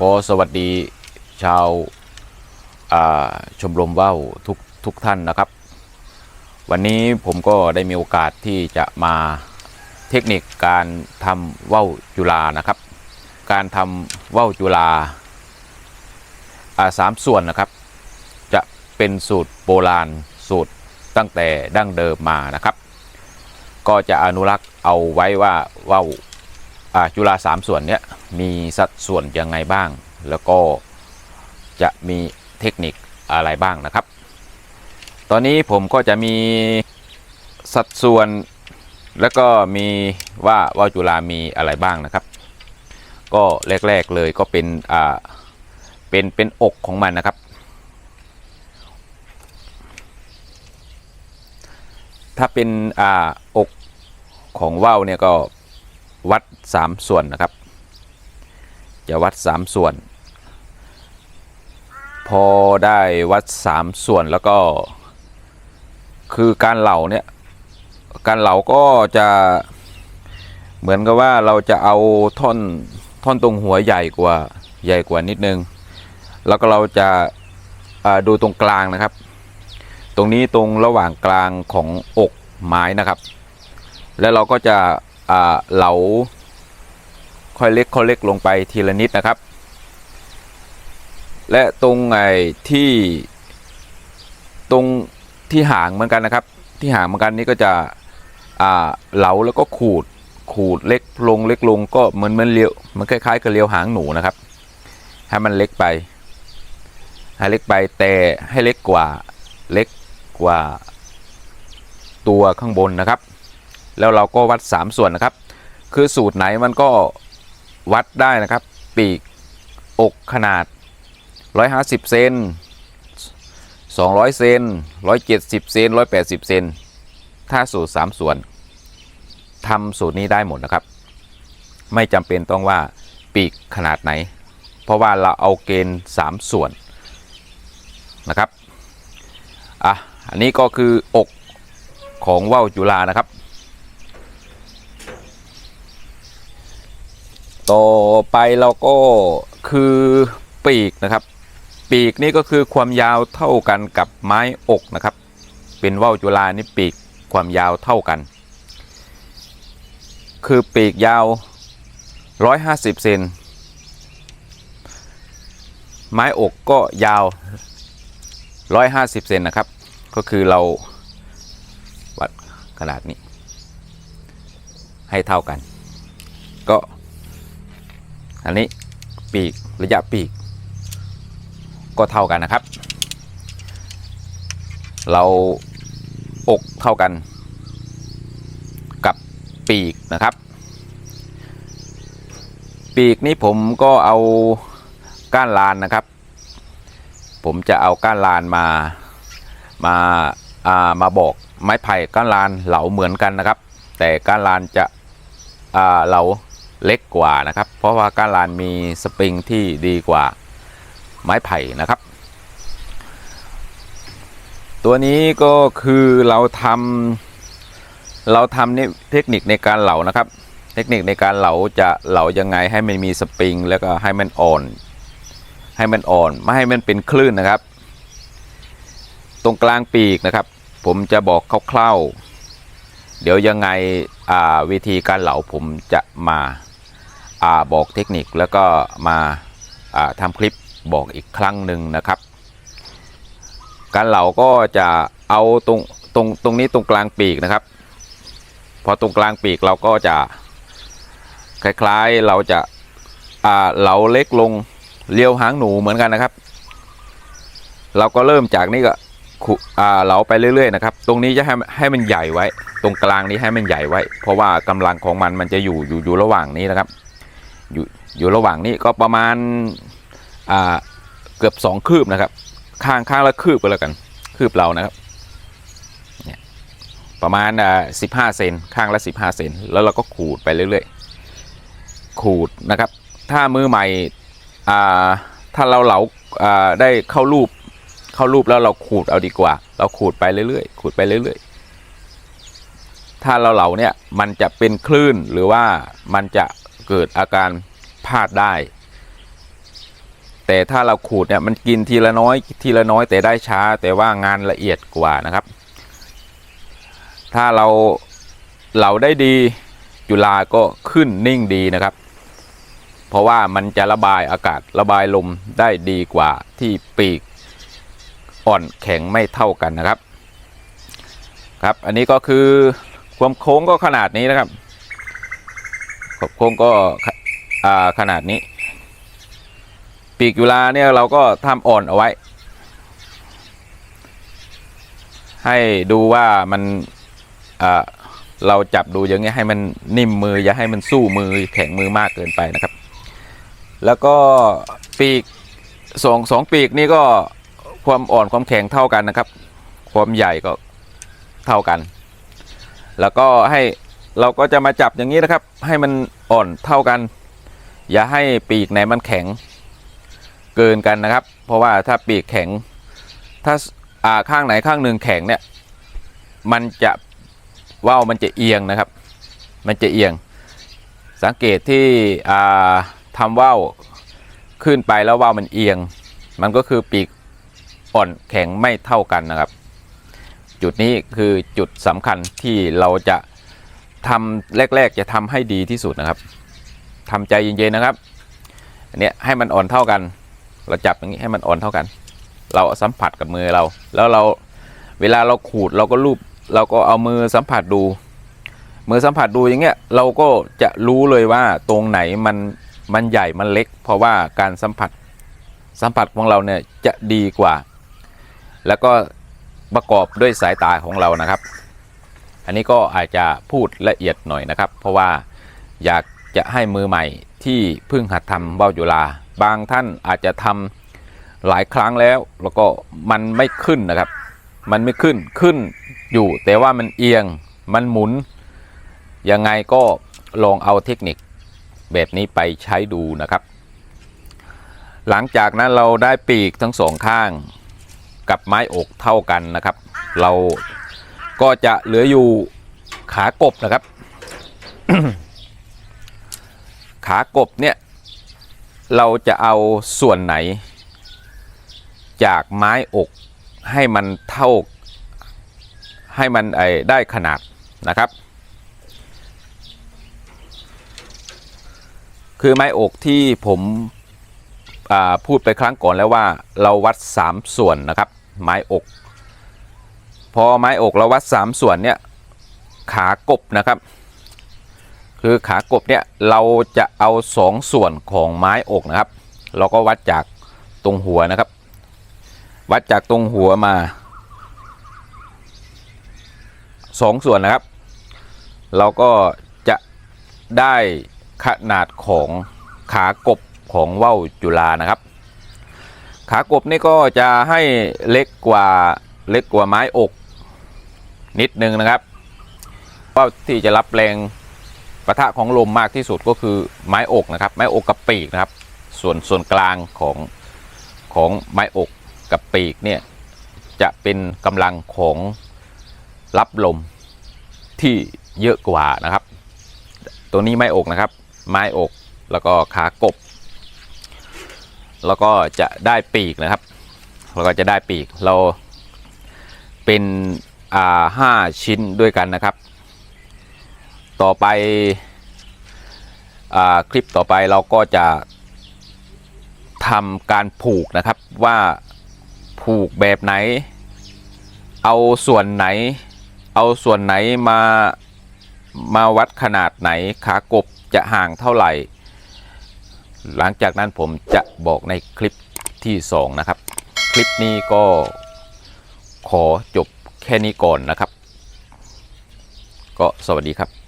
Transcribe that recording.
ขอสวัสดีชาวาชมรมว่าวทุกทุกท่านนะครับ วันนี้ผมก็ได้มีโอกาสที่จะมาเทคนิคการทำว่าวจุฬานะครับ การทำว่าวจุฬาสามส่วนนะครับ จะเป็นสูตรโบราณสูตรตั้งแต่ดั้งเดิมมานะครับ ก็จะอนุรักษ์เอาไว้ว่าว่าว จุฬาสามส่วนเนี้ยมีสัดส่วนยังไงบ้าง แล้วก็จะมีเทคนิคอะไรบ้างนะครับ ตอนนี้ผมก็จะมีสัดส่วนแล้วก็มีว่าว่าจุฬามีอะไรบ้างนะครับ ก็แรกๆเลยก็เป็นอ่าเป็นเป็นอกของมันนะครับ ถ้าเป็นอ่าอกของว่าวเนี่ยก็ วัด 3 ส่วนนะครับ จะวัด 3 ส่วน พอได้วัด 3 ส่วนแล้วก็ คือการเหล่าเนี่ยการเหลาก็จะเหมือนกับว่าเราจะเอาท่อนท่อนตรงหัวใหญ่กว่าใหญ่กว่านิดนึง แล้วก็เราจะาดูตรงกลางนะครับ ตรงนี้ตรงระหว่างกลางของอกไม้นะครับ แล้วเราก็จะ เหลาค่อยเล็กค่อยเล็กลงไปทีละนิดนะครับ และตรงไอ้ที่ตรงที่หางเหมือนกันนะครับ ที่หางเหมือนกันนี่ก็จะเหลาแล้วก็ขูดขูดเล็กลงเล็กลงก็เหมือนเหมือนเลียวมันคล้ายๆกับเลียวหางหนูนะครับให้มันเล็กไปให้เล็กไปแต่ให้เล็กกว่าเล็กกว่าตัวข้างบนนะครับ แล้วเราก็วัด 3 ส่วนนะครับ คือสูตรไหนมันก็วัดได้นะครับ ปีกอกขนาด 150 เซน200 เซน170 เซน180 เซนถ้าสูตร 3 ส่วนทำสูตรนี้ได้หมดนะครับ ไม่จำเป็นต้องว่าปีกขนาดไหน เพราะว่าเราเอาเกณฑ์ 3 ส่วนนะครับอะอันนี้ก็คืออกของว่าวจุฬานะครับ ต่อไปเราก็คือปีกนะครับ ปีกนี่ก็คือความยาวเท่ากันกับไม้อกนะครับ เป็นว่าวจุฬานี่ปีกความยาวเท่ากัน คือปีกยาว 150เซนไม้อกก็ยาว 150เซนนะครับ ก็คือเราวัดขนาดนี้ ให้เท่ากัน ก็ อันนี้ปีกระยะปีก ก็เท่ากันนะครับ เราอกเท่ากัน กับปีกนะครับ ปีกนี้ผมก็เอาก้านลานนะครับ ผมจะเอาก้านลานมามาามาบอกไม้ไผ่ก้านลานเหลาเหมือนกันนะครับ แต่ก้านลานจะเหลา เล็กกว่านะครับ เพราะว่าก้านลานมีสปริงที่ดีกว่าไม้ไผ่นะครับ ตัวนี้ก็คือเราทำเราทำนี่เทคนิคในการเหลานะครับ เทคนิคในการเหลาจะเหลายังไงให้มันมีสปริง แล้วก็ให้มันอ่อน ให้มันอ่อนไม่ให้มันเป็นคลื่นนะครับ ตรงกลางปีกนะครับ ผมจะบอกคร่าวๆเดี๋ยวยังไงวิธีการเหลาผมจะมา บอกเทคนิคแล้วก็มาอ่าทำคลิปบอกอีกครั้งหนึ่งนะครับ การเหลาก็จะเอาตรงตรงตรงนี้ตรงกลางปีกนะครับ พอตรงกลางปีกเราก็จะคล้ายๆเราจะเหลาเล็กลงเลี้ยวหางหนูเหมือนกันนะครับ เราก็เริ่มจากนี่ก็เหลาไปเรื่อยๆนะครับ ตรงนี้จะให้ให้มันใหญ่ไว้ ตรงกลางนี้ให้มันใหญ่ไว้ เพราะว่ากำลังของมันมันจะอยู่อยู่อยู่ระหว่างนี้นะครับ อยู่อยู่ระหว่างนี้ก็ประมาณอ่าเกือบสองคืบนะครับ ข้างข้างละคืบก็แล้วกัน คืบเรานะครับเนี่ยประมาณอ่าสิบห้าเซนข้างละสิบห้าเซนแล้วเราก็ขูดไปเรื่อยๆ ขูดนะครับ ถ้ามือใหม่อ่าถ้าเราเหลาอ่าได้เข้ารูปเข้ารูปแล้วเราขูดเอาดีกว่า เราขูดไปเรื่อยๆ ขูดไปเรื่อย ๆ ถ้าเราเหลาเนี่ยมันจะเป็นคลื่นหรือว่ามันจะ เกิดอาการพลาดได้ แต่ถ้าเราขูดเนี่ยมันกินทีละน้อยทีละน้อยแต่ได้ช้า แต่ว่างานละเอียดกว่านะครับ ถ้าเราเหลาได้ดีจุฬาก็ขึ้นนิ่งดีนะครับ เพราะว่ามันจะระบายอากาศระบายลมได้ดีกว่าที่ปีกอ่อนแข็งไม่เท่ากันนะครับ ครับ อันนี้ก็คือความโค้งก็ขนาดนี้นะครับ โค้งก็ขนาดนี้ ปีกจุฬาเนี่ยเราก็ทำอ่อนเอาไว้ ให้ดูว่ามันเราจับดูอย่างเงี้ยให้มันนิ่มมืออย่าให้มันสู้มือแข็งมือมากเกินไปนะครับ แล้วก็ปีกสองสองปีกนี่ก็ความอ่อนความแข็งเท่ากันนะครับ ความใหญ่ก็เท่ากัน แล้วก็ให้ เราก็จะมาจับอย่างนี้นะครับ ให้มันอ่อนเท่ากัน อย่าให้ปีกไหนมันแข็ง เกินกันนะครับ เพราะว่าถ้าปีกแข็ง ถ้าอ่าข้างไหนข้างหนึ่งแข็งเนี่ย มันจะว่าวมันจะเอียงนะครับ มันจะเอียง สังเกตที่อ่าทำว่าวขึ้นไปแล้วว่าวมันเอียง มันก็คือปีกอ่อนแข็งไม่เท่ากันนะครับ จุดนี้คือจุดสำคัญที่เราจะ ทำแรก ๆ จะทำให้ดีที่สุดนะครับทำใจเย็นๆนะครับอันนี้ให้มันอ่อนเท่ากัน เราจับอย่างนี้ให้มันอ่อนเท่ากัน เราสัมผัสกับมือเรา แล้วเราเวลาเราขูดเราก็ลูบเราก็เอามือสัมผัสดู มือสัมผัสดูอย่างเงี้ยเราก็จะรู้เลยว่าตรงไหนมันมันใหญ่มันเล็ก เพราะว่าการสัมผัสสัมผัสของเราเนี่ยจะดีกว่า แล้วก็ประกอบด้วยสายตาของเรานะครับ อันนี้ก็อาจจะพูดละเอียดหน่อยนะครับ เพราะว่าอยากจะให้มือใหม่ที่เพิ่งหัดทำเบ้าจุฬาบางท่านอาจจะทำหลายครั้งแล้ว แล้วก็มันไม่ขึ้นนะครับ มันไม่ขึ้นขึ้นอยู่ แต่ว่ามันเอียงมันหมุน ยังไงก็ลองเอาเทคนิคแบบนี้ไปใช้ดูนะครับ หลังจากนั้นเราได้ปีกทั้งสองข้างกับไม้อกเท่ากันนะครับ เรา ก็จะเหลืออยู่ขากบนะครับ ขากบเนี่ย เราจะเอาส่วนไหน จากไม้อกให้มันเท่า ให้มันไอได้ขนาดนะครับ คือไม้อกที่ผมพูดไปครั้งก่อนแล้วว่าเราวัด 3 ส่วนนะครับ ไม้อก พอไม้อกเราวัด3ส่วนเนี่ยขากบนะครับ คือขากบเนี่ยเราจะเอา2ส่วนของไม้อกนะครับ เราก็วัดจากตรงหัวนะครับ วัดจากตรงหัวมาสองส่วนนะครับ เราก็จะได้ขนาดของขากบของว่าวจุฬานะครับ ขากบนี่ก็จะให้เล็กกว่าเล็กกว่าไม้อก นิดนึงนะครับว่าที่จะรับแรงประทะของลมมากที่สุดก็คือไม้อกนะครับ ไม้อกกับปีกนะครับ ส่วนส่วนกลางของของไม้อกกับปีกเนี่ยจะเป็นกำลังของรับลมที่เยอะกว่านะครับ ตัวนี้ไม้อกนะครับ ไม้อกแล้วก็ขากบ แล้วก็จะได้ปีกนะครับ แล้วก็จะได้ปีกเราเป็น อ่าห้าชิ้นด้วยกันนะครับ ต่อไปอ่าคลิปต่อไปเราก็จะทำการผูกนะครับว่าผูกแบบไหน เอาส่วนไหน เอาส่วนไหนมามาวัดขนาดไหนขากบจะห่างเท่าไหร่ หลังจากนั้นผมจะบอกในคลิปที่ 2 นะครับ คลิปนี้ก็ขอจบ แค่นี้ก่อนนะครับ ก็สวัสดีครับ